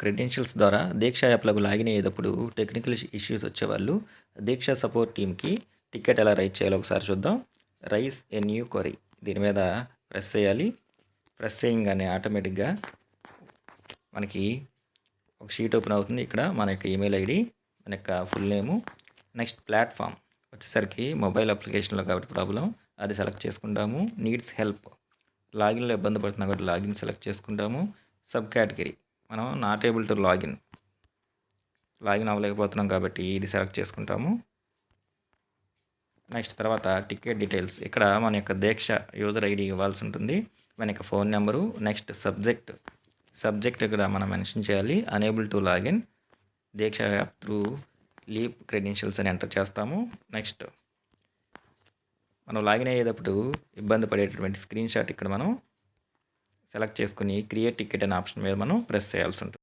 Credentials ద్వారా దీక్ష యాప్లకు login అయ్యేటప్పుడు టెక్నికల్ ఇష్యూస్ వచ్చేవాళ్ళు దీక్ష సపోర్ట్ టీమ్కి టికెట్ ఎలా రైజ్ చేయాలో ఒకసారి చూద్దాం. Raise a new query. దీని మీద ప్రెస్ చేయాలి. ప్రెస్ చేయగానే ఆటోమేటిక్గా మనకి ఒక షీట్ ఓపెన్ అవుతుంది. ఇక్కడ మన యొక్క ఈమెయిల్ ఐడి మన యొక్క ఫుల్ నేము నెక్స్ట్ ప్లాట్ఫామ్ వచ్చేసరికి మొబైల్ అప్లికేషన్లో కాబట్టి ప్రాబ్లం అది సెలెక్ట్ చేసుకుంటాము. Needs help. లాగిన్లో ఇబ్బంది పడుతున్నా కాబట్టి లాగిన్ సెలెక్ట్ చేసుకుంటాము. Sub category. మనం not able to login. Login అవ్వలేకపోతున్నాం కాబట్టి ఇది సెలెక్ట్ చేసుకుంటాము. నెక్స్ట్ తర్వాత టికెట్ డీటెయిల్స్. ఇక్కడ మన యొక్క దీక్ష యూజర్ ఐడి ఇవ్వాల్సి ఉంటుంది. మన యొక్క phone number. Next subject. Subject ఇక్కడ మనం మెన్షన్ చేయాలి. Unable to login Diksha app through LEAP credentials అని ఎంటర్ చేస్తాము. నెక్స్ట్ మనం లాగిన్ అయ్యేటప్పుడు ఇబ్బంది పడేటటువంటి స్క్రీన్ షాట్ ఇక్కడ మనం సెలెక్ట్ చేసుకుని క్రియేట్ టికెట్ అనే ఆప్షన్ మీద మనం ప్రెస్ చేయాల్సి ఉంటుంది.